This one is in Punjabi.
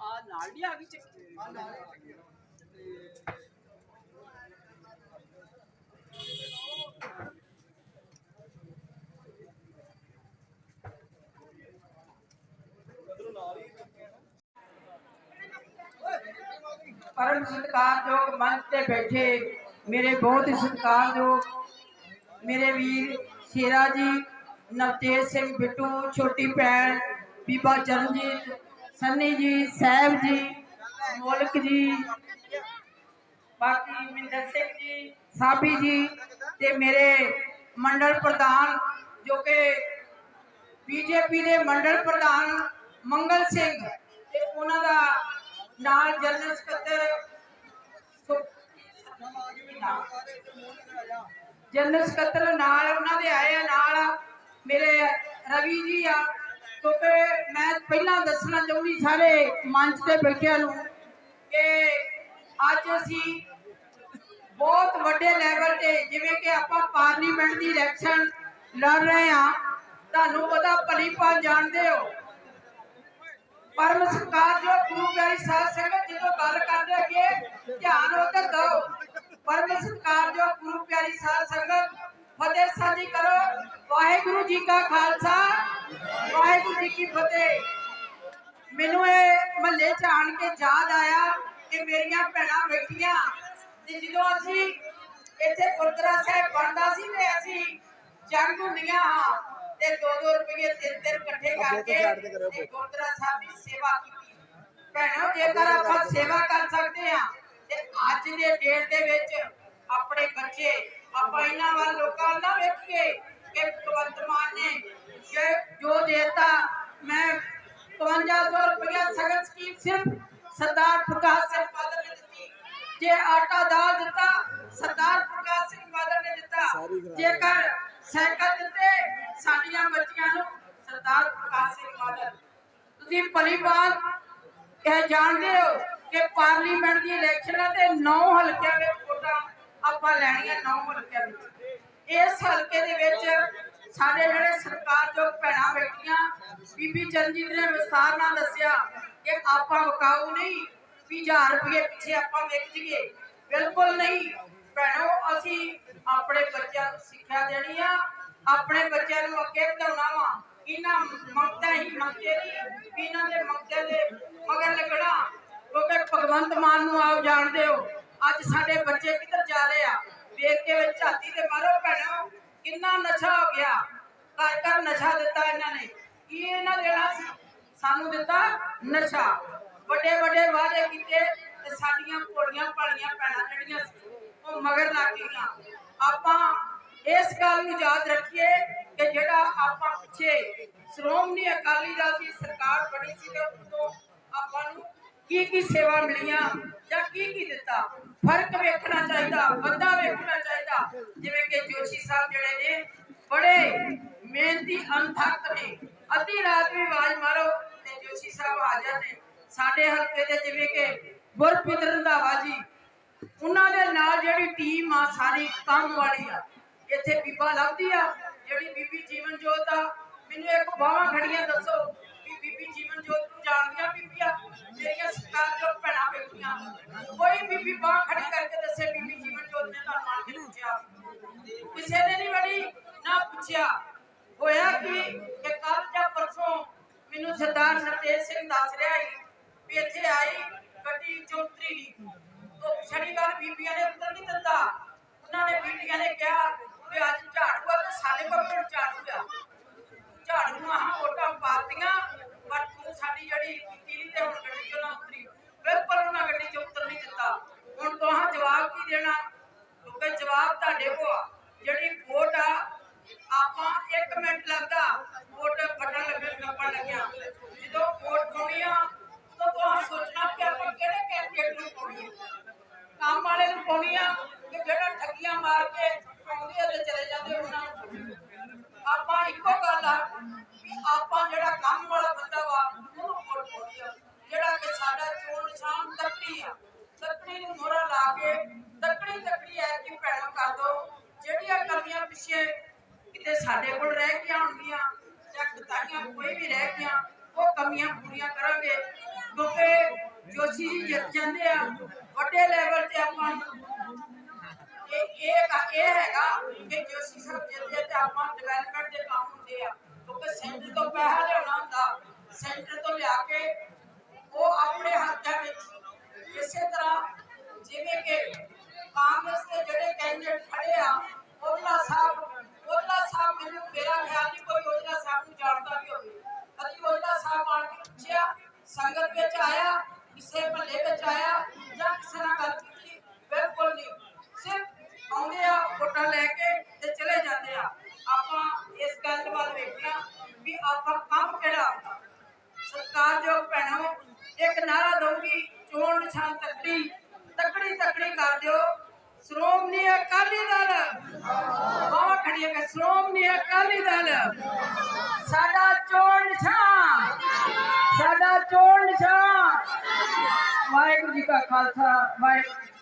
ਆ ਨਾਲ ਨਹੀਂ ਆ ਗਈ ਚੱਕੀ ਪਰਮ ਸਤਿਕਾਰਯੋਗ ਮੰਚ ਤੇ ਬੈਠੇ ਮੇਰੇ ਬਹੁਤ ਹੀ ਸਤਿਕਾਰਯੋਗ ਮੇਰੇ ਵੀਰ ਸ਼ੇਰਾ ਜੀ ਨਵਤੇਜ ਸਿੰਘ ਬਿੱਟੂ ਛੋਟੀ ਭੈਣ ਬੀਬਾ ਚਰਨਜੀਤ ਸੰਨੀ ਜੀ, ਸਾਹਿਬ ਜੀ, ਮੋਲਕ ਜੀ, ਬਾਕੀ ਮਿੰਦਰ ਸਿੰਘ ਜੀ, ਸਾਬੀ ਜੀ ਤੇ ਮੇਰੇ ਮੰਡਲ ਪ੍ਰਧਾਨ, ਜੋ ਕਿ ਬੀਜੇਪੀ ਦੇ ਮੰਡਲ ਪ੍ਰਧਾਨ ਮੰਗਲ ਸਿੰਘ ਤੇ ਉਹਨਾਂ ਦਾ ਨਾਲ ਜਨਰਲ ਸਕੱਤਰ ਜਨਰਲ ਸਕੱਤਰ ਨਾਲ ਉਹਨਾਂ ਦੇ ਆਏ ਨਾਲ ਮੇਰੇ ਰਵੀ ਜੀ ਆ, ਕਿਉਂਕਿ ਮੈਂ ਪਹਿਲਾਂ ਦੱਸਣਾ ਚਾਹੁੰਦੀ ਸਾਰੇ ਮੰਚ ਤੇ ਬੈਠਿਆਂ ਨੂੰ ਕਿ ਅੱਜ ਅਸੀਂ ਬਹੁਤ ਵੱਡੇ ਲੈਵਲ ਤੇ ਜਿਵੇਂ ਕਿ ਆਪਾਂ ਪਾਰਲੀਮੈਂਟ ਦੀ ਇਲੈਕਸ਼ਨ ਲੜ ਰਹੇ ਹਾਂ, ਤੁਹਾਨੂੰ ਪਤਾ ਭਲੀ ਭਾਂ ਜਾਣਦੇ ਹੋ। ਪਰਮ ਸਤਿਕਾਰ ਜੋ ਗੁਰੂ ਪਿਆਰੀ ਸਾਧ ਸੰਗਤ ਜਦੋਂ ਗੱਲ ਕਰਦੇ ਅੱਗੇ ਧਿਆਨ ਉਧਰ ਦਿਓ। ਪਰਮ ਸਤਿਕਾਰ ਜੋ ਗੁਰੂ ਪਿਆਰੀ ਸਾਧ ਸੰਗਤ ਫਤਿਹ ਸਾਂਝੀ ਕਰੋ। ਵਾਹਿਗੁਰੂ ਜੀ ਕਾ ਖਾਲਸਾ, ਵਾਹਿਗੁਰੂ ਜੀ ਕੀ ਫਤਿਹ। ਮੈਨੂੰ ਇਹ ਮਹੱਲੇ ਚ ਆਣ ਕੇ ਯਾਦ ਆਇਆ ਕਿ ਮੇਰੀਆਂ ਭੈਣਾਂ ਬੈਠੀਆਂ ਤੇ ਜਦੋਂ ਅਸੀਂ ਇੱਥੇ ਗੁਰਦੁਆਰਾ ਸਾਹਿਬ ਬਣਦਾ ਸੀ ਤੇ ਅਸੀਂ ਜੰਗ ਹੁੰਦੀਆਂ ਤੇ 2-2 ਰੁਪਏ ਤਿੰਨ ਤਿੰਨ ਇਕੱਠੇ ਕਰਕੇ ਤੇ ਗੁਰਦੁਆਰਾ ਸਾਹਿਬ ਦੀ ਸੇਵਾ ਕੀਤੀ। ਭੈਣੋ ਜੇਕਰ ਆਪਾਂ ਸੇਵਾ ਕਰ ਸਕਦੇ ਹਾਂ ਤੇ ਅੱਜ ਦੇ ਡੇਟ ਦੇ ਵਿੱਚ ਆਪਣੇ ਬੱਚੇ ਆਪਾਂ ਇਹਨਾਂ ਵੱਲ ਲੋਕਾਂ ਨਾਲ ਵੇਖੀਏ ਕਿ ਭਗਵੰਤ ਮਾਨ ਨੇ ਜੋ ਦੇਤਾ ਮੈਂ 5500 ਰੁਪਇਆ ਸਗਨ ਸਕੀਮ ਸਿਰਫ ਸਰਦਾਰ ਪ੍ਰਕਾਸ਼ ਸਿੰਘ ਬਾਦਲ ਨੇ ਦਿੱਤੀ। ਜੇ ਆਟਾ ਦਾਲ ਦਿੱਤਾ ਸਰਦਾਰ ਪ੍ਰਕਾਸ਼ ਸਿੰਘ ਬਾਦਲ ਨੇ ਦਿੱਤਾ। ਜੇਕਰ ਸਾਈਕਲ ਦਿੱਤੇ ਸਾਡੀਆਂ ਬੱਚੀਆਂ ਨੂੰ ਸਰਦਾਰ ਪ੍ਰਕਾਸ਼ ਸਿੰਘ ਬਾਦਲ। ਤੁਸੀਂ ਬਾਤ ਇਹ ਜਾਣਦੇ ਹੋ ਕਿ ਪਾਰਲੀਮੈਂਟ ਦੀ ਇਲੈਕਸ਼ਨਾਂ ਤੇ 9 ਹਲਕਿਆਂ ਵਿੱਚ ਵੋਟਾਂ ਆਪਾਂ ਲੈਣੀਆਂ 9 ਹਲਕਿਆਂ ਵਿੱਚ। ਇਸ ਹਲਕੇ ਦੇ ਵਿੱਚ ਸਾਡੇ ਜਿਹੜੇ ਸਰਕਾਰ ਸਰਕਾਰਯੋਗ ਭੈਣਾਂ ਬੈਠੀਆਂ, ਬੀਬੀ ਚਰਨਜੀਤ ਨੇ ਵਿਸਤਾਰ ਨਾਲ ਦੱਸਿਆ ਕਿ ਆਪਾਂ ਵਕਾਊ ਨਹੀਂ ਵੀ 1000 ਰੁਪਏ ਪਿੱਛੇ ਆਪਾਂ ਵਿਕ ਜੀਏ ਬਿਲਕੁਲ ਨਹੀਂ। ਭੈਣੋ, ਅਸੀਂ ਆਪਣੇ ਬੱਚਿਆਂ ਨੂੰ ਸਿੱਖਿਆ ਦੇਣੀ ਆ। ਆਪਣੇ ਬੱਚਿਆਂ ਨੂੰ ਅੱਗੇ ਵਧਾਉਣਾ ਵਾ। ਇਹਨਾਂ ਮੰਗਤਾ ਹੀ ਮੰਗਤੇ ਨਹੀਂ ਇਹਨਾਂ ਦੇ ਮੰਗਤੇ ਦੇ ਮਗਰ ਲੱਗਣਾ। ਕਿਉਂਕਿ ਭਗਵੰਤ ਮਾਨ ਨੂੰ ਆਪ ਜਾਣਦੇ ਹੋ। ਅੱਜ ਸਾਡੇ ਬੱਚੇ ਕਿੱਧਰ ਜਾ ਰਹੇ ਆ? ਵੇਖ ਕੇ ਵਿੱਚ ਝਾਤੀ ਤੇ ਮਾਰੋ ਭੈਣੋ। ਕਿੰਨਾ ਨਸ਼ਾ ਹੋ ਗਿਆ? ਘਰ ਘਰ ਨਸ਼ਾ ਦਿੱਤਾ ਇਹਨਾਂ ਨੇ। ਕੀ ਇਹਨਾਂ ਦੇਣਾ ਸੀ? ਸਾਨੂੰ ਦਿੱਤਾ ਨਸ਼ਾ। ਵੱਡੇ ਵੱਡੇ ਵਾਅਦੇ ਕੀਤੇ ਤੇ ਸਾਡੀਆਂ ਕੋੜੀਆਂ ਪਾਲੀਆਂ ਭੈਣਾਂ ਜਿਹੜੀਆਂ ਸੀ, ਉਹ ਮਗਰ ਲੱਗ ਗਈਆਂ। ਆਪਾਂ ਇਸ ਗੱਲ ਨੂੰ ਯਾਦ ਰੱਖੀਏ ਕਿ ਜਿਹੜਾ ਆਪਾਂ ਪਿੱਛੇ ਸ਼੍ਰੋਮਣੀ ਅਕਾਲੀ ਦਲ ਦੀ ਸਰਕਾਰ ਬਣੀ ਸੀ, ਤੇ ਉਦੋਂ ਆਪਾਂ ਨੂੰ ਕੀ ਕੀ ਸੇਵਾ ਮਿਲੀਆਂ ਜਾਂ ਕੀ ਕੀ ਦਿੱਤਾ? ਫ਼ਰਕ ਵੇਖਣਾ ਚਾਹੀਦਾ ਬੰਦਾ ਵੇਖਣਾ ਚਾਹੀਦਾ। ਜਿਵੇਂ ਕਿ ਜੋਸ਼ੀ ਸਾਹਿਬ ਜਿਹੜੇ ਨੇ, ਬੜੇ ਮਿਹਨਤੀ, ਅਣਥੱਕ ਨੇ। ਅੱਧੀ ਰਾਤ ਵੀ ਆਵਾਜ਼ ਮਾਰੋ ਤੇ ਜੋਸ਼ੀ ਸਾਹਿਬ ਆ ਜਾਂਦੇ ਸਾਡੇ ਹਲਕੇ ਦੇ ਜਿਵੇਂ ਕਿ ਗੁਰਪ੍ਰੀਤ ਰੰਧਾਵਾ ਜੀ, ਉਹਨਾਂ ਦੇ ਨਾਲ ਜਿਹੜੀ ਟੀਮ ਆ, ਸਾਰੀ ਕੰਮ ਵਾਲੀ ਆ। ਇੱਥੇ ਬੀਬਾ ਲੱਭਦੀ ਆ, ਜਿਹੜੀ ਬੀਬੀ ਜੀਵਨ ਜੋਤ ਆ, ਮੈਨੂੰ ਇੱਕ ਬਾਹਾਂ ਖੜੀਆਂ ਦੱਸੋ ਵੀ ਬੀਬੀ ਜੀਵਨ ਜੋਤ ਨੂੰ ਜਾਣਦੀਆਂ ਬੀਬੀਆਂ ਮੇਰੀਆਂ ਸਤਿਕਾਰਯੋਗ ਭੈਣਾਂ ਬੈਠੀਆਂ। ਕੋਈ ਬੀਬੀ ਬਾਹ ਪੁੱਛਿਆ ਹੋਇਆ ਕਿ ਕਿ ਕੱਲ ਜਾਂ ਪਰਸੋਂ ਮੈਨੂੰ ਸਰਦਾਰ ਸਰਤੇਜ ਸਿੰਘ ਦੱਸ ਰਿਹਾ ਸੀ ਵੀ ਇੱਥੇ ਆਈ ਗੱਡੀ ਚੌਧਰੀ ਦੀ ਉਹ ਸ਼ਨੀਵਾਰ ਬੀਬੀਆਂ ਨੇ ਉੱਤਰ ਨਹੀਂ ਦਿੱਤਾ। ਉਹਨਾਂ ਨੇ ਬੀਬੀਆਂ ਨੇ ਕਿਹਾ ਵੀ ਅੱਜ ਝਾੜੂ ਆ ਤੇ ਸਾਡੇ ਕੋਲ ਕਿਹੜਾ ਝਾੜੂ ਆ। ਝਾੜੂ ਆਹ ਵੋਟਾਂ ਪਾਤੀਆਂ, ਪਰ ਤੂੰ ਸਾਡੀ ਜਿਹੜੀ ਕੀਤੀ ਨਹੀਂ ਤੇ ਹੁਣ ਗੱਡੀ ਚੋਂ ਨਾ ਉਤਰੀ। ਬਿਲਕੁਲ ਉਹਨਾਂ ਗੱਡੀ ਚੋਂ ਉਤਰ ਨਹੀਂ ਦਿੱਤਾ। ਹੁਣ ਤੁਹਾਂ ਜਵਾਬ ਕੀ ਦੇਣਾ? ਕਿਉਂਕਿ ਜਵਾਬ ਤੁਹਾਡੇ ਕੋਲ ਆ ਜਿਹੜੀ ਵੋਟ ਆ ਆਪਾਂ 1 ਮਿੰਟ ਲੱਗਦਾ ਵੋਟ ਬਟਨ ਲੱਗਣ ਨੱਪਣ ਲੱਗਿਆ ਜਦੋਂ ਵੋਟ ਪਾਉਣੀ ਆ ਤਾਂ ਤੁਹਾਂ ਸੋਚਣਾ ਕਿ ਆਪਾਂ ਕਿਹੜੇ ਕੈਂਡੀਡੇਟ ਨੂੰ ਪਾਉਣੀ ਆ ਕੰਮ ਵਾਲੇ ਨੂੰ ਪਾਉਣੀ ਆ ਕਿ ਜਿਹੜਾ ਠੱਗੀਆਂ ਮਾਰ ਕੇ ਆਉਂਦੇ ਆ ਤੇ ਚਲੇ ਜਾਂਦੇ ਉਹਨਾਂ ਨੂੰ। ਆਪਾਂ ਇੱਕੋ ਗੱਲ ਆ ਵੀ ਆਪਾਂ ਜਿਹੜਾ ਕੰਮ ਵਾਲਾ ਬੰਦਾ ਵਾ, ਉਹਨੂੰ ਵੋਟ ਪਾਉਣੀ ਆ। ਜਿਹੜਾ ਕਿ ਸਾਡਾ ਚੋਣ ਨਿਸ਼ਾਨ ਤੱਕੜੀ ਆ। ਤੱਕੜੀ ਨੂੰ ਮੋਹਰਾ ਲਾ ਕੇ, ਤੱਕੜੀ ਤੱਕੜੀ ਐ ਕਿ ਭੈਣਾਂ ਕਰ ਦੋ। ਜਿਹੜੀਆਂ ਕਮੀਆਂ ਪਿੱਛੇ ਕਿਤੇ ਸਾਡੇ ਕੋਲ ਰਹਿ ਕੇ ਆਉਣਗੀਆਂ ਜਾਂ ਕਿਤਾਈਆਂ ਕੋਈ ਵੀ ਰਹਿ ਗਈਆਂ, ਉਹ ਕਮੀਆਂ ਪੂਰੀਆਂ ਕਰਾਂਗੇ। ਕਿਉਂਕਿ ਜੋਸ਼ੀ ਜੀ ਜਿੱਤ ਜਾਂਦੇ ਆ, ਵੱਡੇ ਲੈਵਲ ਤੇ ਆਪਾਂ ਇਹ ਇਹ ਇਹ ਹੈਗਾ ਕਿ ਜੋਸ਼ੀ ਸਾਹਿਬ ਜਿੱਤਦੇ ਤੇ ਆਪਾਂ ਡਿਵੈਲਪਮੈਂਟ ਦੇ ਕੰਮ ਹੁੰਦੇ ਆ। ਕਿਉਂਕਿ ਸੈਂਟਰ ਤੋਂ ਪੈਸਾ ਲਿਆਉਣਾ ਹੁੰਦਾ। ਸੈਂਟਰ ਤੋਂ ਲਿਆ ਕੇ ਉਹ ਆਪਣੇ ਹੱਥਾਂ ਵਿੱਚ ਇਸੇ ਤਰ੍ਹਾਂ ਜਿਵੇਂ ਕਿ ਕਾਂਗਰਸ ਦੇ ਜਿਹੜੇ ਕੈਂਡੀਡੇਟ ਖੜੇ ਆ ਉਹਲਾ ਸਾਹਿਬ ਉਹਲਾ ਸਾਹਿਬ ਮੈਨੂੰ ਮੇਰਾ ਖਿਆਲ ਨਹੀਂ ਕੋਈ ਉਹਲਾ ਸਾਹਿਬ ਨੂੰ ਜਾਣਦਾ ਵੀ ਹੋਵੇ ਕਦੀ ਉਹਲਾ ਸਾਹਿਬ ਆਣ ਕੇ ਪੁੱਛਿਆ ਸੰਗਤ ਵਿੱਚ ਆਇਆ ਕਿਸੇ ਮਹੱਲੇ ਵਿੱਚ ਆਇਆ ਜਾਂ ਕਿਸੇ ਨਾਲ ਗੱਲ ਕੀਤੀ ਬਿਲਕੁਲ ਨਹੀਂ ਸਿਰਫ ਆਉਂਦੇ ਆ ਵੋਟਾਂ ਲੈ ਕੇ ਤੇ ਚਲੇ ਜਾਂਦੇ ਆ ਆਪਾਂ ਇਸ ਗੱਲ ਵੱਲ ਵੇਖਣਾ ਵੀ ਆਪਾਂ ਕੰਮ ਕਿਹੜਾ ਆਉਂਦਾ ਸਰਕਾਰਯੋਗ ਭੈਣੋ ਇੱਕ ਨਾਰਾ ਦਊਗੀ ਚੋਣ ਨਿਸ਼ਾਨ ਤੱਕੜੀ ਤੱਕੜੀ ਕਰ ਦਿਓ। ਸ਼੍ਰੋਮਣੀ ਅਕਾਲੀ ਦਲ। ਬਾਵਾ ਖੜੀਆਂ ਕਰ ਸ਼੍ਰੋਮਣੀ ਅਕਾਲੀ ਦਲ। ਸਾਡਾ ਚੋਣ ਨਿਸ਼ਾਨ। ਸਾਡਾ ਚੋਣ ਨਿਸ਼ਾਨ। ਵਾਹਿਗੁਰੂ ਜੀ ਕਾ ਖਾਲਸਾ, ਵਾਹਿਗੁਰੂ